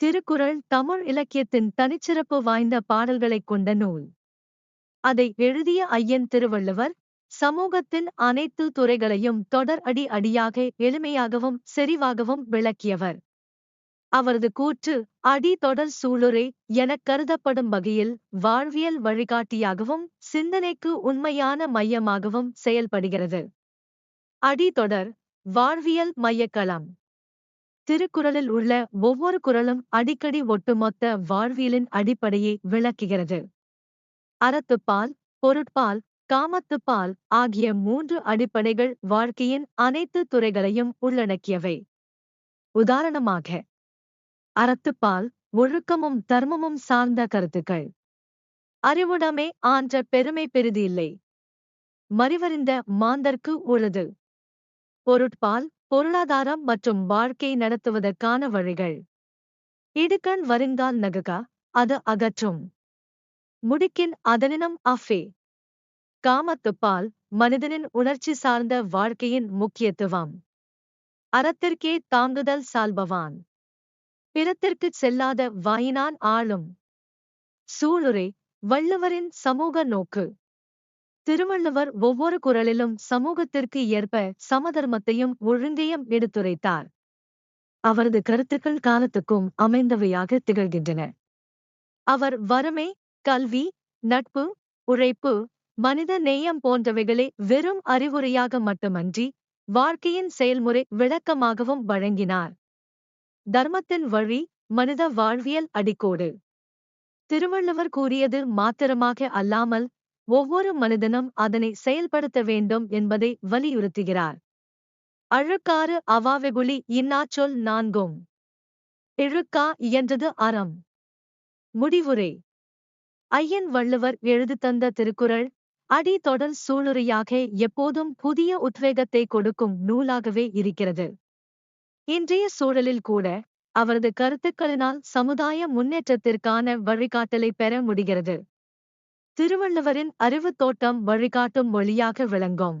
திருக்குறள் தமிழ் இலக்கியத்தின் தனிச்சிறப்பு வாய்ந்த பாடல்களைக் கொண்ட நூல். அதை எழுதிய ஐயன் திருவள்ளுவர் சமூகத்தின் அனைத்து துறைகளையும் தொடர் அடி அடியாக எளிமையாகவும் செறிவாகவும் விளக்கியவர். அவரது கூற்று அடி தொடர் சூளுரை எனக் கருதப்படும் வகையில் வாழ்வியல் வழிகாட்டியாகவும் சிந்தனைக்கு உண்மையான மையமாகவும் செயல்படுகிறது. அடி தொடர் வாழ்வியல் மையக்களம் திருக்குறளில் உள்ள ஒவ்வொரு குரலும் அடிக்கடி ஒட்டுமொத்த வாழ்வியலின் அடிப்படையை விளக்குகிறது. அறத்துப்பால் பொருட்பால் காமத்துப்பால் ஆகிய மூன்று அடிப்படைகள் வாழ்க்கையின் அனைத்து துறைகளையும் உள்ளடக்கியவை. உதாரணமாக அறத்துப்பால் ஒழுக்கமும் தர்மமும் சார்ந்த கருத்துக்கள். அறிவுடமே ஆன்ற பெருமை பெரிது இல்லை. மறிவறிந்த மாந்தர்க்கு உள்ளது பொருட்பால் பொருளாதாரம் மற்றும் வாழ்க்கை நடத்துவதற்கான வழிகள். இடுக்கண் வருங்கால் நகுகா அது அகற்றும். முடிக்கின் அதனினம் அஃபே. காமத்துப்பால் மனிதனின் உணர்ச்சி சார்ந்த வாழ்க்கையின் முக்கியத்துவம். அறத்திற்கே தாங்குதல் சால்பவான். பிறத்திற்குச் செல்லாத வாயினான் ஆளும். சூளுரை வள்ளுவரின் சமூக நோக்கு. திருவள்ளுவர் ஒவ்வொரு குரலிலும் சமூகத்திற்கு ஏற்ப சமதர்மத்தையும் ஒழுங்கையும் எடுத்துரைத்தார். அவரது கருத்துக்கள் காலத்துக்கும் அமைந்தவையாக திகழ்கின்றன. அவர் வறுமை கல்வி நட்பு உழைப்பு மனித நேயம் போன்றவைகளை வெறும் அறிவுரையாக மட்டுமன்றி வாழ்க்கையின் செயல்முறை விளக்கமாகவும் வழங்கினார். தர்மத்தின் வழி மனித வாழ்வியல் அடிக்கோடு. திருவள்ளுவர் கூறியது மாத்திரமாக அல்லாமல் ஒவ்வொரு மனிதனும் அதனை செயல்படுத்த வேண்டும் என்பதை வலியுறுத்துகிறார். அழுக்காறு அவாவெகுளி இன்னாச்சொல் நான்கும். இழுக்கா இயன்றது அறம். முடிவுரை. ஐயன் வள்ளுவர் எழுது தந்த திருக்குறள் அடி தொடர் சூளுரையாக எப்போதும் புதிய உத்வேகத்தை கொடுக்கும் நூலாகவே இருக்கிறது. இன்றைய சூழலில் கூட அவரது கருத்துக்களினால் சமுதாய முன்னேற்றத்திற்கான வழிகாட்டலை பெற முடிகிறது. திருவள்ளுவரின் அறிவுத் தோட்டம் வழிகாட்டும் மொழியாக விளங்கும்.